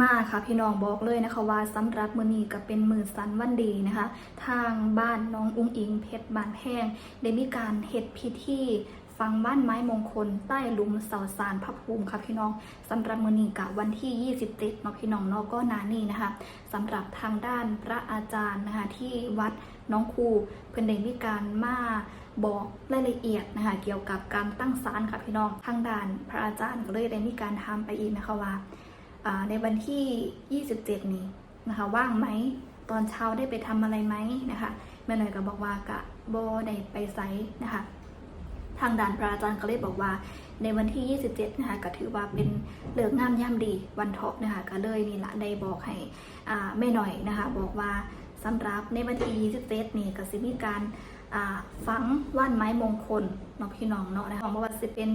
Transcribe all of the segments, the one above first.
มาค่ะพี่น้องบอกเลยนะคะว่าสำหรับมือนีก็เป็นมือสันวันดีนะคะ ทางบ้านน้องอุ้งอิงเพชรบานแพงได้มีการเฮ็ดพิธีฟังบ้านไม้มงคลใต้หลุมเสาสารพระภูมิค่ะพี่น้องสำหรับมือนี้กะวันที่ 27เนาะพี่น้องเนาะก็นานี่นะคะสำหรับทางด้านพระอาจารย์นะคะที่วัดน้องครูเพิ่อนได้มีการมาบอกรายละเอียดนะคะเกี่ยวกับการตั้งศาลค่ะพี่น้องทางด้านพระอาจารย์ก็เลยได้มีการทำไปอีกนะคะว่า ในวันที่ 27 นี้นะคะ ว่างไหมตอนเช้าได้ไปทำอะไรไหมนะคะแม่หน่อยก็บอกว่ากะโบได้ไปไซนะคะทางด่านพระอาจารย์ก็เลยบอกว่า ในวันที่ 27 นะคะก็ถือว่าเป็นเลิกงามย่ำดีวันเทาะนะคะก็เลยนี่ละได้บอกให้อ่าแม่หน่อยนะคะ บอกว่าสำหรับในวันที่ 27 นี่ก็สิมีการฝังว่านไม้มงคลเนาะพี่น้องเนาะนะคะเพราะว่าสิเป็น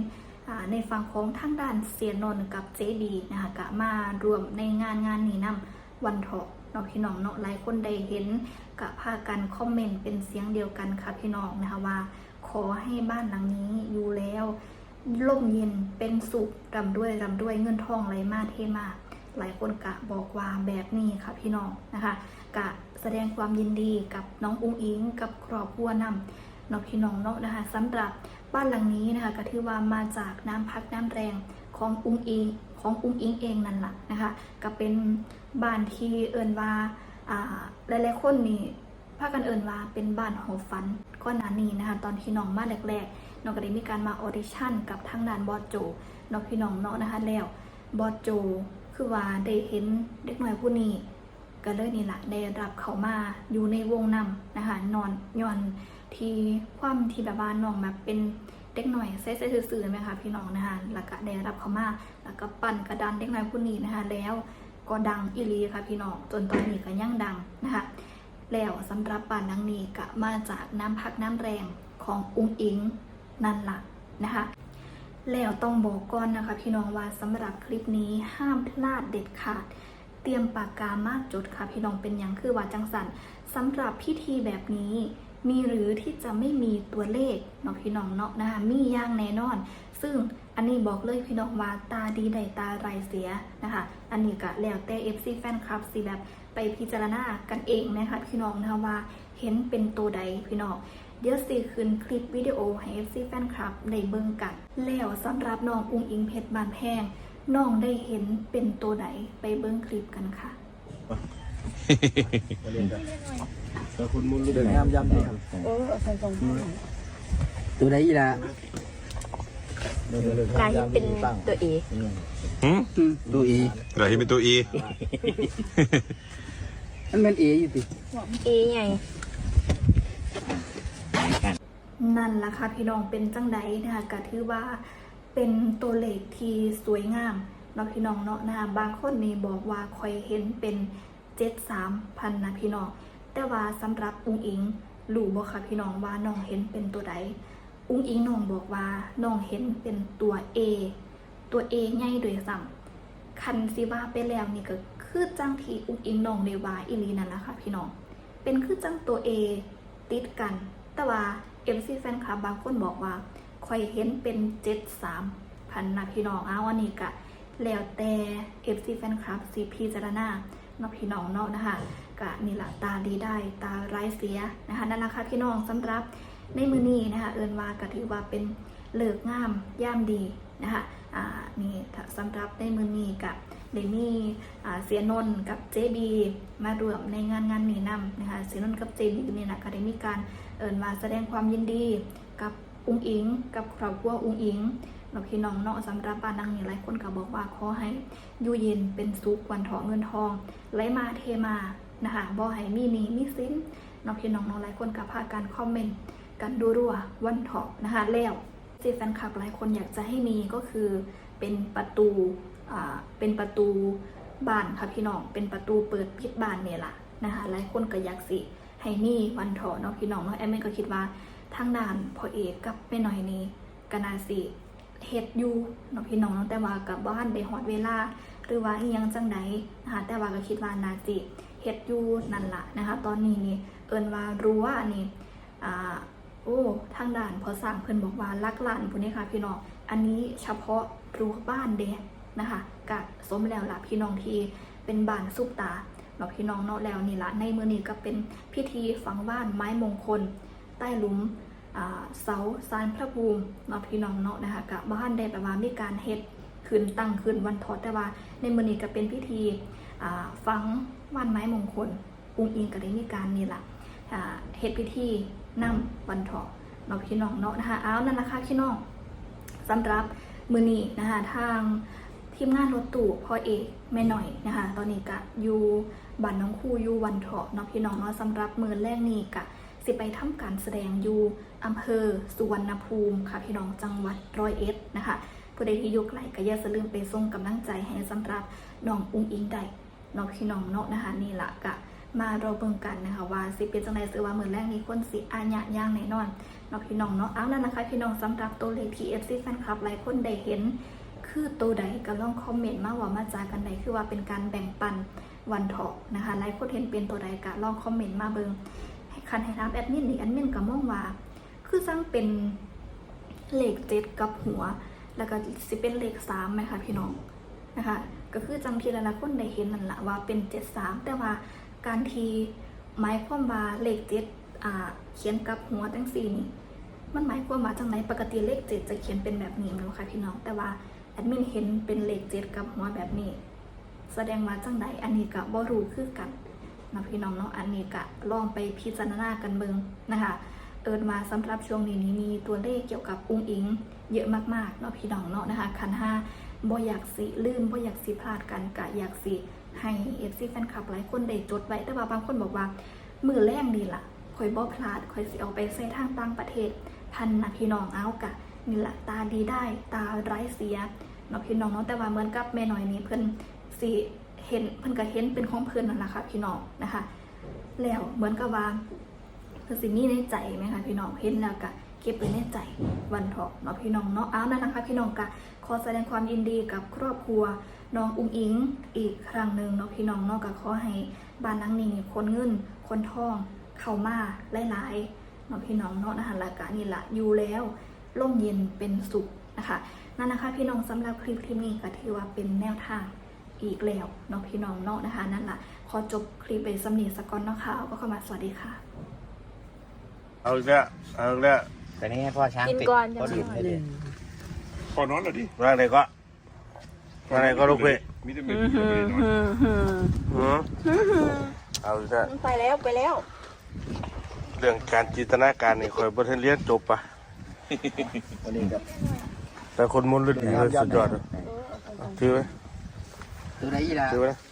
ในฝั่งของทางด้านเสียนนท์กับเจดีนะคะกะมารวมในงานงานนี้นำวันเถาะเนาะพี่น้องเนาะหลายคนได้เห็นกะพากันคอมเมนต์เป็นเสียงเดียวกันค่ะพี่น้องนะคะว่า ขอให้บ้านหลังนี้อยู่แล้วร่มเย็นเป็นสุขร่ำด้วยร่ำด้วยเงินทองไหลมาเทมาหลายคนกะบอกว่าแบบนี้ค่ะพี่น้องนะคะกะแสดงความยินดีกับน้องอุ้งอิงกับครอบครัวนำเนาะพี่น้องเนาะนะคะสำหรับ บ้านหลังนี้นะคะก็ถือว่ามาจากน้ำพักน้ำแรงของอุ้งอิงของอุ้งอิงเองนั่นแหละนะคะก็เป็นบ้านที่เอิญว่าอ่าหลายๆคนนี่พากันเอิญว่าเป็นบ้านหอฝันก็นานนี้นะคะตอนที่น้องมาแรกๆน้องก็ได้มีการมาออดิชั่นกับทางด้านบอสโจน้องพี่น้องเนาะนะคะแล้วบอสโจคือว่าได้เห็นเด็กน้อยผู้นี้ก็เลยนี่แหละได้รับเขามาอยู่ในวงนำนะคะนอนย้อน ที่ความที่แบบว่าน้องแบบเป็นเด็กหน่อยใส่ๆซื่อๆไหมคะพี่น้องนะคะแล้วก็ได้รับเขามาแล้วก็ปั่นกระดานเด็กหน้อยผู้นี้นะคะแล้วก็ดังอีหลีค่ะพี่น้องจนตอนนี้ก็ยังดังนะคะแล้วสำหรับบ้านหลังนี้ก็มาจากน้ำพักน้ำแรงของอุ้งอิงนั่นละนะคะแล้วต้องบอกก่อนนะคะ พี่น้องว่าสำหรับคลิปนี้ห้ามพลาดเด็ดขาด เตรียมปากกามากจดค่ะพี่น้องเป็นอย่างคือว่าจังสันสำหรับพิธีแบบนี้ มีหรือที่จะไม่มีตัวเลขเนาะพี่น้องเนาะนะคะมีอย่างแน่นอน ซึ่งอันนี้บอกเลยพี่น้องว่าตาดีใดตาไรเสียนะคะอันนี้ก็แล้วแต่ FC แฟนคลับสิแบบไปพิจารณากันเองนะคะพี่น้องนะคะว่าเห็นเป็นตัวใดพี่น้องเดี๋ยวสิคืนคลิปวิดีโอให้ FC แฟนคลับได้เบิ่งกัน แล้วสำหรับน้องอุ้งอิงเพชรบานแพงน้องได้เห็นเป็นตัวไหนไปเบิ้งคลิปกันค่ะ คุณมุนเดินงามยำดีครับเออเอาใส่ตรงตัวไหนอีล่ะกลายเป็นตัวเอหืมตัวเอเราเห็นเป็นตัวอีมันเป็นเออยู่ติเอไงนั่นล่ะค่ะพี่น้องเป็นจังใดนะคะก็ถือว่าเป็นตัวเลขที่สวยงามเนาะพี่น้องเนาะนะคะบางคนนี่บอกว่าคอยเห็นเป็น เจ็ดสามพันนะพี่น้อง แต่ว่าสำหรับอุ้งอิงรู้บ่ค่ะพี่น้องว่าน้องเห็นเป็นตัวใดอุ้งอิงน้องบอกว่าน้องเห็นเป็นตัว A ตัว A ใหญ่โดวยซ้ำคันสิว่าไปแล้วนี่ก็คือจังที่อุ้งอิงน้องได้ว่าอีลีนั่นแหละค่ะพี่น้อง เป็นคือจังตัว A ติดกัน แต่ว่า MC แฟนคลับบางคนบอกว่าคอยเห็นเป็น73พันนะพี่น้องอ้าวอันนี้กะแล้วแต่ FC แฟนคลับสีพีจารณา นาะพี่น้องเนาะนะคะกะนี่ละตาดีได้ตาร้ายเสียนะคะนั่นแหละค่ะพี่น้องสำหรับในมือนี้นะคะเอินว่าก็ถือว่าเป็นเลิกงามย่ามดีนะคะอ่านี่ถ้าสำหรับในมือนี้กับเดมี่อ่าเสียนนท์กับเจบีมารวมในงานงานนี้นำนะคะเสียนนท์กับเจบีนี่นะก็ได้มีการเอิญมาแสดงความยินดีกับอุ้งอิง กับครอบครัวอุ้งอิง เนาพี่น้องเนาะสำหรับบ้านนังนี่หลายคนก็บอกว่าขอให้อยู่เย็นเป็นสุขวันทองเงินทองไหลมาเทมานะคะบ่ให้มีหนี้มีสิ้นเนาพี่น้องเนาะหลายคนก็พากันคอมเมนต์กันดูรัววันทองนะคะแล้วที่แฟนคลับหลายคนอยากจะให้มีก็คือเป็นประตูอ่าเป็นประตูบ้านค่ะพี่น้องเป็นประตูเปิดปิดบ้านเนี่ยล่ะนะคะหลายคนก็อยากสิให้มีวันเถอะเนาะพี่น้องเนาะแอมเมก็คิดว่าทางด้านพอเอกกับแม่หน่อยนี้ก็นาสิ เฮ็ดอยู่เนาะพี่น้องแต่ว่ากับบ้านได้ฮอดเวลา หรือว่าอียังจังใดนะคะแต่ว่าก็คิดว่านาสิเฮ็ดอยู่นั่นละนะคะ ตอนนี้นี่เอิ้นว่ารู้ว่านี่อ่าโอ้ทางด้านพอสร้างเพิ่นบอกว่าลักลานพุ่นนี่ค่ะพี่น้องอันนี้เฉพาะรั้วบ้านเด้นะคะกะสมแล้วล่ะพี่น้องที่เป็นบ้านซุปตาเนาะพี่น้องเนาะแล้วนี่ละในมือนี้ก็เป็นพิธีฝังว่านไม้มงคล ใต้หลุม เสาซานพระภูมิเนาะพี่น้องเนาะนะคะกะบ้านได้แบบว่ามีการเฮ็ดขึ้นตั้งขึ้นวันทอดแต่ว่า ในมือนี้ก็เป็นพิธีอ่าฝังว่านไม้มงคลองค์อิงก็ได้มีการนี่ละเฮ็ดพิธีนำวันทอดเนาะพี่น้องเนาะนะคะเอานั่นนะคะพี่น้องสำหรับมือนี้นะคะทางทีมงานรถตู้พ่อเอกแม่หน่อยนะคะตอนนี้ก็อยู่บ้านน้องคู่อยู่วันเถาะเนาะพี่น้องเนาะสำหรับมือแรกนี้กะ สิไปทำการแสดงอยู่อำเภอสุวรรณภูมิค่ะพี่น้องจังหวัดร้อยเอ็ดนะคะผู้ใดที่อยู่ไกลก็อย่าลืมไปส่งกำลังใจให้สำหรับน้องอุ้งอิงได้น้องพี่น้องเนาะนะคะนี่ละกะมารอเบิ่งกันนะคะว่าสิเป็นจังไดสือว่ามือแรกนี้คนสิอาญะย่างแน่นอนน้องพี่น้องเนาะเอาแล้วนะคะพี่น้องสำหรับตัวเลขที่ FC แฟนคลับหลายคนได้เห็น คือตัวใดก็ลองคอมเมนต์มาว่ามาจากกันใดคือว่าเป็นการแบ่งปันวันเถาะนะคะหลายคนเห็นเป็นตัวใดก็ลองคอมเมนต์มาเบิ่ง คันให้ถามแอดมินนี่แอดมินก็มองว่า คือสร้างเป็นเลขเจ็ดกับหัว แล้วก็สิเป็นเลขสามไหมคะพี่น้องนะคะ ก็คือจังทีลายๆคนได้เห็นนั่นแหละว่าเป็นเจ็ดสามแต่ว่าการทีหมายความว่าเลขเจ็ดอ่าเขียนกับหัวตั้งสี่นี่มันหมายความว่าจังไหนปกติเลขเจ็ดจะเขียนเป็นแบบนี้ไหมคะพี่น้องแต่ว่าแอดมินเห็นเป็นเลขเจ็ดกับหัวแบบนี้ แสดงว่าจังใดอันนี้ก็บ่รู้คือกัน นะพี่น้องเนาะอันนี้ก็ลองไปพิจารณากันเบิงนะคะเอินมาสำหรับช่วงนี้นี้มีตัวเลขเกี่ยวกับอุ้งอิง เยอะมากๆเนาะพี่น้องเนาะนะคะคันห้าบ่อยากสิลืมบ่อยากสิพลาดกันกะอยากสิให้เอฟซีแฟนคลับหลายคนได้จดไว้แต่ว่าบางคนบอกว่า มือแรกนี่ล่ะคอยบ่พลาดคอยสิเอาไปใส่ทางต่างประเทศ พันนะพี่น้องเอากะนี่ละตาดีได้ตาไร้เสียเนาะพี่น้องเนาะแต่ว่าเหมือนกับแม่น้อยนี้เพิ่นสิ เห็นเพิ่นก็เห็นเป็นของเพิ่นนั่นแหละค่ะพี่น้องนะคะ แล้วเหมือนกับว่าเพิ่นสิมีในใจไหมคะพี่น้องเห็นแล้วก็เก็บไว้ในใจวันเถาะเนาะพี่น้องเนาะเอาวนั่นนะคะพี่น้องกะขอแสดงความยินดีกับครอบครัวน้องอุ้งอิงอีกครั้งหนึ่งเนาะพี่น้องเนาะก็ขอให้บ้านหลังนี้นี่คนเงินคนทองเข้ามาหลายๆเนาะพี่น้องเนาะนะคะแล้วก็นี่ละอยู่แล้วร่มเย็นเป็นสุขนะคะนั่นนะคะพี่น้องสำหรับคลิปคลิปนี้ก็ถือว่าเป็นแนวทาง อีกแล้วเนาะพี่น้องเนาะนะคะ นั่นแหละขอจบคลิปไปสำนีสกอนเนาะค่ะก็เข้ามาสวัสดีค่ะ เอาอีกแล้วเอาอีกแล้วแต่นี่ให้พ่อช้างกินปิดก่อนพ่อจะดื่มให้ดิพอนอนเหรอดิร่างไหนก็ร่างไหนก็ลูกพี่มีแต่เม็ดมีแต่เม็ดนอน หือเอาอีกแล้วไปแล้วไปแล้ว เรื่องการจินตนาการนี่คอยบนเรียนจบปะวันนี้กับแต่คนมุนรุ่นดีเลยสุดยอดเลยถือไว้ ตัวไหนอีล่ะ ถือไว้นะ